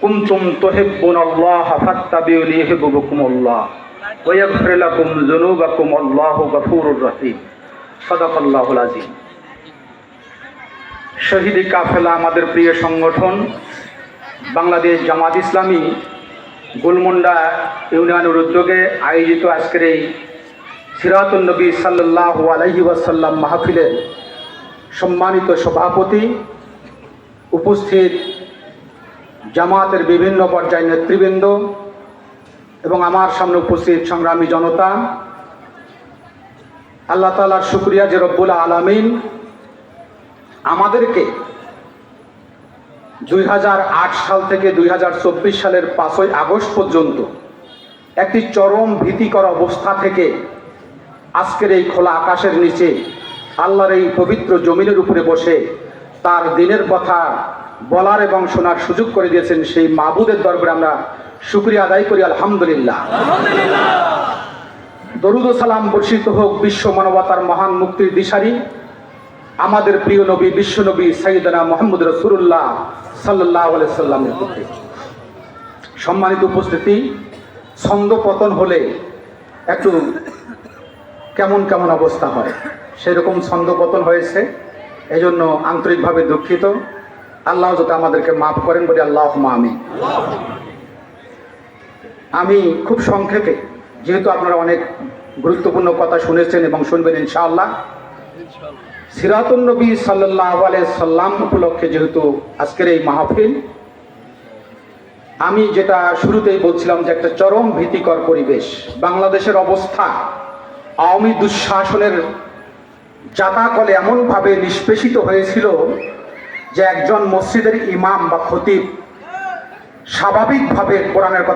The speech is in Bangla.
কুনতুম তুহিব্বুনাল্লাহ ফাত্তাবিউনি ইউহিব্বুকুমুল্লাহ ওয়া ইয়াগফির লাকুম যুনুবাকুম আল্লাহু গফুরুর রহিম। সাদাকাল্লাহুল আযীম। শহীদ কাফেলা আমাদের প্রিয় সংগঠন বাংলাদেশ জামাত ইসলামী গুলমুন্ডা ইউনিয়নের উদ্যোগে আয়োজিত আজকের এই সিরাতুল নবী সাল্লাল্লাহু আলাইহি ওয়াসাল্লাম মাহফিলের সম্মানিত সভাপতি উপস্থিত জামাতের বিভিন্ন পর্যায়ের নেতৃবৃন্দ এবং আমার সামনে উপস্থিত সংগ্রামী জনতা, আল্লাহ তালার শুক্রিয়া যে রব্বুল আলমিন আমাদেরকে দুই হাজার আট সাল থেকে দুই হাজার চব্বিশ সালের পাঁচই আগস্ট পর্যন্ত একটি চরম ভীতিকর অবস্থা থেকে আজকের এই খোলা আকাশের নিচে আল্লাহর এই পবিত্র জমিনের উপরে বসে তার দিনের কথা বলার এবং শোনার সুযোগ করে দিয়েছেন সেই মাবুদের দরবারে আমরা শুক্রিয়া আদায় করি আলহামদুলিল্লাহ। দরুদ সালাম বর্ষিত হোক বিশ্ব মানবতার মহান মুক্তির দিশারি আমাদের প্রিয় নবী বিশ্ব নবী সাইদানা মোহাম্মদ রসুল্লাহ সাল্লাহ সাল্লামের প্রতি সম্মানিত উপস্থিতি ছন্দ পতন হলে একটু কেমন কেমন অবস্থা হয়? সেরকম ছন্দ পতন হয়েছে এজন্য আন্তরিকভাবে দুঃখিত। আল্লাহ যাতে আমাদেরকে মাফ করেন বলে আল্লাহ আমি আমি খুব সংক্ষেপে, যেহেতু আপনারা অনেক গুরুত্বপূর্ণ কথা শুনেছেন এবং শুনবেন ইনশাআল্লাহ। সিরাতুল নবী সাল্লাহ সাল্লাম উপলক্ষে যেহেতু আজকের এই মাহফিল, আমি যেটা শুরুতেই বলছিলাম যে একটা চরম ভীতিকর পরিবেশ, বাংলাদেশের অবস্থা আওয়ামী দুঃশাসনের জাতাকলে এমনভাবে নিষ্পেষিত হয়েছিল যে একজন মসজিদের ইমাম বা খতিব স্বাভাবিকভাবে কোরআনের কথা